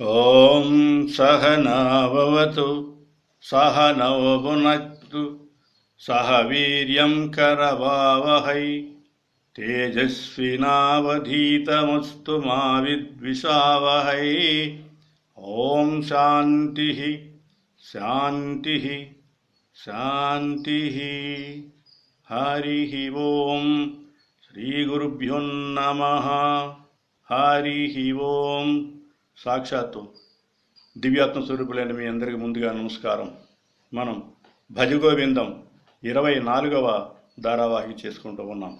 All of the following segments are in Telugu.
ॐ सहनाववतु नभवतु भुनक्तु सह वीर्यं करवावहै तेजस्विनावधीतमस्तु मा विद्विषावहै ॐ शान्तिः शान्तिः शान्तिः। हरिः ॐ श्रीगुरुभ्यो नमः। हरिः ॐ సాక్షాత్తు దివ్యాత్మ స్వరూపులైన మీ అందరికీ ముందుగా నమస్కారం. మనం భజగోవిందం ఇరవై నాలుగవ ధారావాహిక చేసుకుంటూ ఉన్నాం.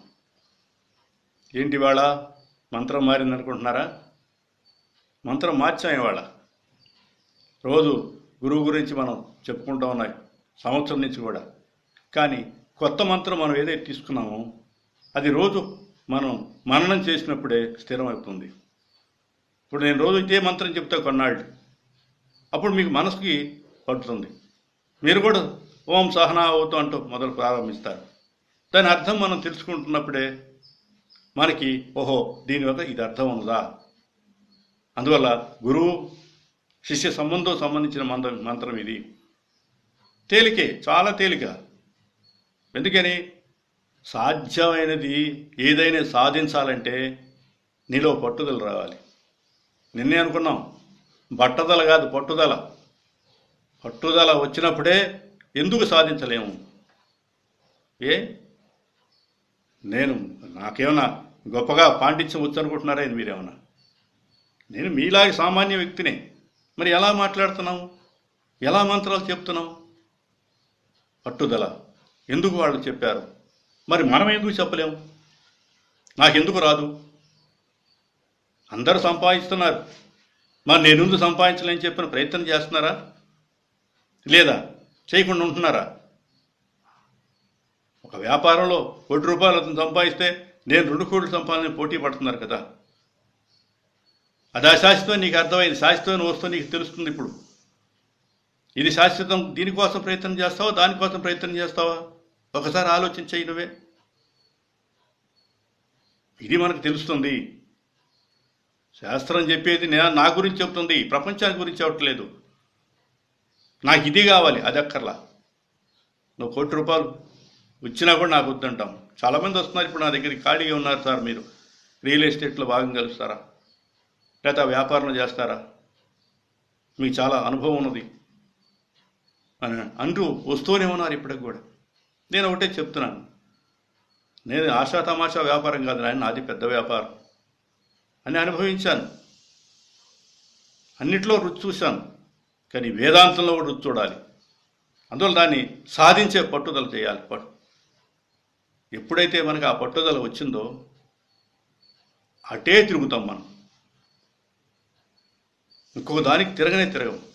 ఏంటి ఇవాళ? మంత్రం మారింది అనుకుంటున్నారా? మంత్రం మార్చాం ఇవాళ. రోజు గురువు గురించి మనం చెప్పుకుంటూ ఉన్నాయి సంవత్సరం నుంచి కూడా. కానీ కొత్త మంత్రం మనం ఏదైతే తీసుకున్నామో అది రోజు మనం మననం చేసినప్పుడే స్థిరమవుతుంది. ఇప్పుడు నేను రోజు ఇదే మంత్రం చెప్తా కొన్నాళ్ళు. అప్పుడు మీకు మనసుకి పడుతుంది. మీరు కూడా ఓం సహనా అవుతూ అంటూ మొదలు ప్రారంభిస్తారు. దాని అర్థం మనం తెలుసుకుంటున్నప్పుడే మనకి ఓహో దీని వల్ల ఇది అర్థం ఉన్నదా అందువల్ల గురువు శిష్య సంబంధం సంబంధించిన మంత్రం మంత్రం ఇది. తేలికే చాలా తేలిక. ఎందుకని? సాధ్యమైనది ఏదైనా సాధించాలంటే నీలో పట్టుదల రావాలి. నిన్నే అనుకున్నాం. బట్టదల కాదు పట్టుదల. పట్టుదల వచ్చినప్పుడే ఎందుకు సాధించలేము? ఏ? నేను నాకేమన్నా గొప్పగా పాండిత్యం వచ్చనుకుంటున్నారా ఇది మీరేమన్నా? నేను మీలాగే సామాన్య వ్యక్తినే. మరి ఎలా మాట్లాడుతున్నాము ఎలా మంత్రాలు చెప్తున్నాము పట్టుదల. ఎందుకు వాళ్ళు చెప్పారు? మరి మనం ఎందుకు చెప్పలేము? నాకెందుకు రాదు? అందరూ సంపాదిస్తున్నారు. మరి నేను సంపాదించలేని చెప్పిన ప్రయత్నం చేస్తున్నారా? లేదా చేయకుండా ఉంటున్నారా? ఒక వ్యాపారంలో కోటి రూపాయలు అతను సంపాదిస్తే నేను రెండు కోట్లు సంపాదన పోటీ పడుతున్నారు కదా. అది అశాశ్వతం నీకు అర్థమైంది. శాశ్వతమైన వస్తువు నీకు తెలుస్తుంది ఇప్పుడు. ఇది శాశ్వతం దీనికోసం ప్రయత్నం చేస్తావా? దానికోసం ప్రయత్నం చేస్తావా? ఒకసారి ఆలోచించాయి నువ్వే. ఇది మనకు తెలుస్తుంది. శాస్త్రం చెప్పేది నేను నా గురించి చెప్తుంది ప్రపంచానికి గురించి చెప్పట్లేదు. నాకు ఇది కావాలి అది అక్కర్లా. నువ్వు కోటి రూపాయలు వచ్చినా కూడా నాకు వద్దంటాం. చాలామంది వస్తున్నారు ఇప్పుడు నా దగ్గరికి ఖాళీగా ఉన్నారు సార్ మీరు. రియల్ ఎస్టేట్లో భాగం కలుస్తారా? లేదా వ్యాపారం చేస్తారా? మీకు చాలా అనుభవం ఉన్నది. అని అంటూ వస్తూనే ఉన్నారు ఇప్పటికి కూడా. నేను ఒకటే చెప్తున్నాను. నేను ఆశా తమాషా వ్యాపారం కాదు నాయన నాది పెద్ద వ్యాపారం. అని అనుభవించాను. అన్నిట్లో రుచి చూశాను కానీ వేదాంతంలో కూడా రుచి చూడాలి. అందువల్ల దాన్ని సాధించే పట్టుదల చేయాలి. పట్టు ఎప్పుడైతే మనకు ఆ పట్టుదల వచ్చిందో అటే తిరుగుతాం మనం. ఇంకొక దానికి తిరగనే తిరగము.